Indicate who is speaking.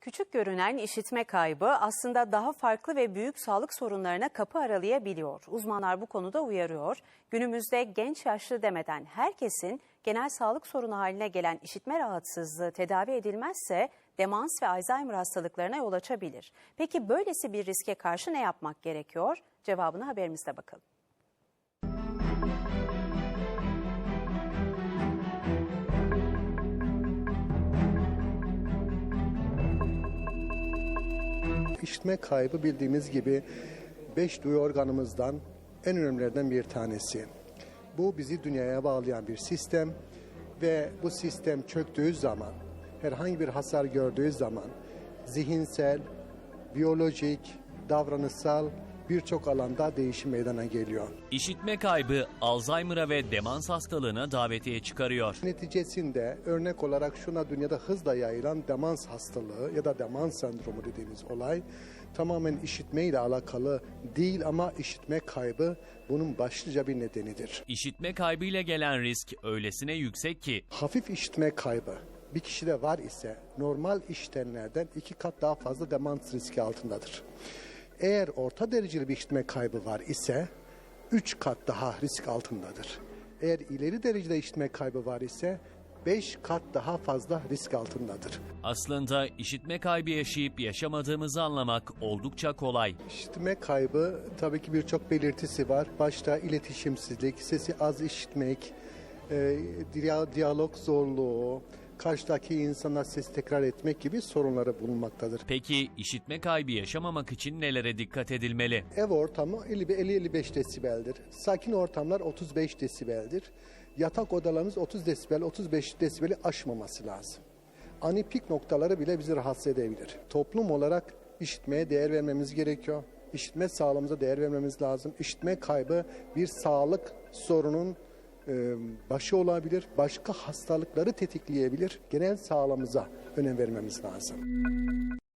Speaker 1: Küçük görünen işitme kaybı aslında daha farklı ve büyük sağlık sorunlarına kapı aralayabiliyor. Uzmanlar bu konuda uyarıyor. Günümüzde genç yaşlı demeden herkesin genel sağlık sorunu haline gelen işitme rahatsızlığı tedavi edilmezse demans ve Alzheimer hastalıklarına yol açabilir. Peki böylesi bir riske karşı ne yapmak gerekiyor? Cevabını haberimizde bakalım.
Speaker 2: İşitme kaybı bildiğimiz gibi beş duyu organımızdan en önemlilerden bir tanesi. Bu bizi dünyaya bağlayan bir sistem ve bu sistem çöktüğü zaman, herhangi bir hasar gördüğü zaman zihinsel, biyolojik, davranışsal birçok alanda değişim meydana geliyor.
Speaker 3: İşitme kaybı Alzheimer'a ve demans hastalığına davetiye çıkarıyor.
Speaker 2: Neticesinde örnek olarak şuna dünyada hızla yayılan demans hastalığı ya da demans sendromu dediğimiz olay tamamen işitme ile alakalı değil ama işitme kaybı bunun başlıca bir nedenidir.
Speaker 3: İşitme kaybıyla gelen risk öylesine yüksek ki
Speaker 2: Hafif işitme kaybı bir kişide var ise normal işitenlerden iki kat daha fazla demans riski altındadır. Eğer orta dereceli bir işitme kaybı var ise 3 kat daha risk altındadır. Eğer ileri derecede işitme kaybı var ise 5 kat daha fazla risk altındadır.
Speaker 3: aslında işitme kaybı yaşayıp yaşamadığımızı anlamak oldukça kolay.
Speaker 2: İşitme kaybı tabii ki birçok belirtisi var. Başta iletişimsizlik, sesi az işitmek, e, diya- diyalog zorluğu, karşıdaki insana ses tekrar etmek gibi sorunları bulunmaktadır.
Speaker 3: Peki işitme kaybı yaşamamak için nelere dikkat edilmeli?
Speaker 2: Ev ortamı 50-55 desibeldir. Sakin ortamlar 35 desibeldir. Yatak odalarımız 30 desibel, 35 desibeli aşmaması lazım. Ani pik noktaları bile bizi rahatsız edebilir. Toplum olarak işitmeye değer vermemiz gerekiyor. İşitme sağlığımıza değer vermemiz lazım. İşitme kaybı bir sağlık sorunun başı olabilir. Başka hastalıkları tetikleyebilir. Genel sağlığımıza önem vermemiz lazım.